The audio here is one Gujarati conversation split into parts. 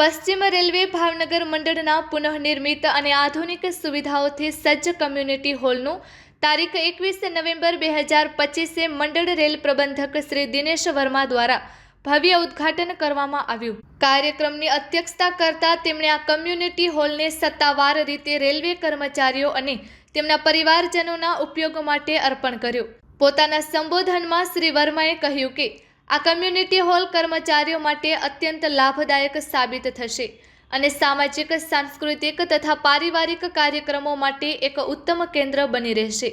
પશ્ચિમ રેલવે ભાવનગર મંડળના પુનઃનિર્મિત અને આધુનિક સુવિધાઓથી સજ્જ કમ્યુનિટી હોલનું તારીખ એકવીસ નવેમ્બર બે હજાર પચીસે મંડળ રેલ પ્રબંધક શ્રી દિનેશ વર્મા દ્વારા ભવ્ય ઉદ્ઘાટન કરવામાં આવ્યું. કાર્યક્રમની અધ્યક્ષતા કરતા તેમણે આ કમ્યુનિટી હોલને સત્તાવાર રીતે રેલવે કર્મચારીઓ અને તેમના પરિવારજનોના ઉપયોગ માટે અર્પણ કર્યો. પોતાના સંબોધનમાં શ્રી વર્માએ કહ્યું કે આ કમ્યુનિટી હોલ કર્મચારીઓ માટે અત્યંત લાભદાયક સાબિત થશે અને સામાજિક, સાંસ્કૃતિક તથા પારિવારિક કાર્યક્રમો માટે એક ઉત્તમ કેન્દ્ર બની રહેશે.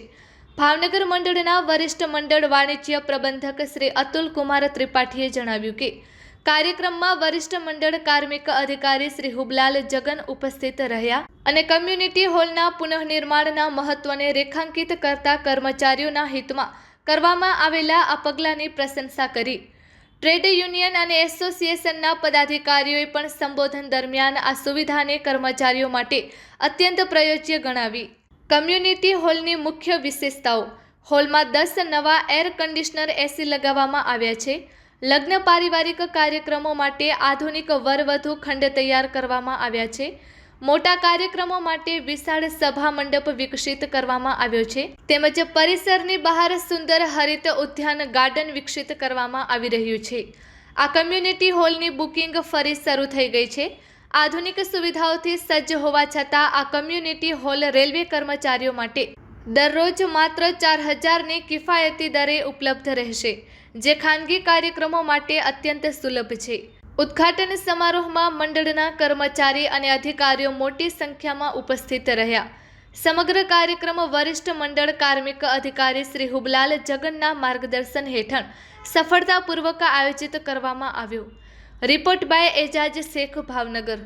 ભાવનગર મંડળના વરિષ્ઠ મંડળ વાણિજ્ય પ્રબંધક શ્રી અતુલ કુમાર ત્રિપાઠીએ જણાવ્યું કે, કાર્યક્રમમાં વરિષ્ઠ મંડળ કાર્મિક અધિકારી શ્રી હુબલાલ જગન ઉપસ્થિત રહ્યા અને કમ્યુનિટી હોલના પુનઃનિર્માણના મહત્વને રેખાંકિત કરતા કર્મચારીઓના હિતમાં કરવામાં આવેલા આ પગલાંની પ્રશંસા કરી. ટ્રેડ યુનિયન અને એસોસિએશનના પદાધિકારીઓએ પણ સંબોધન દરમિયાન આ સુવિધાને કર્મચારીઓ માટે અત્યંત પ્રયોજ્ય ગણાવી. કમ્યુનિટી હોલની મુખ્ય વિશેષતાઓ. હોલમાં દસ નવા એર કન્ડિશનર એસી લગાવવામાં આવ્યા છે. લગ્ન પારિવારિક કાર્યક્રમો માટે આધુનિક વરવધુ ખંડ તૈયાર કરવામાં આવ્યા છે. મોટા કાર્યક્રમો માટે વિશાળ સભા મંડપ વિકસિત કરવામાં આવ્યો છે. તેમજ પરિસરની બહાર સુંદર હરિત ઉદ્યાન ગાર્ડન વિકસિત કરવામાં આવી રહ્યું છે. આ કમ્યુનિટી હોલની બુકિંગ ફરી શરૂ થઈ ગઈ છે. આધુનિક સુવિધાઓથી સજ્જ હોવા છતાં આ કમ્યુનિટી હોલ રેલવે કર્મચારીઓ માટે દરરોજ માત્ર ચાર હજારની કિફાયતી દરે ઉપલબ્ધ રહેશે, જે ખાનગી કાર્યક્રમો માટે અત્યંત સુલભ છે. ઉદ્ઘાટન સમારોહમાં મંડળના કર્મચારી અને અધિકારીઓ મોટી સંખ્યામાં ઉપસ્થિત રહ્યા. સમગ્ર કાર્યક્રમ વરિષ્ઠ મંડળ કાર્મિક અધિકારી શ્રી હુબલાલ જગનના માર્ગદર્શન હેઠળ સફળતાપૂર્વક આયોજિત કરવામાં આવ્યો. Report by Ejaz Shaikh Bhavnagar.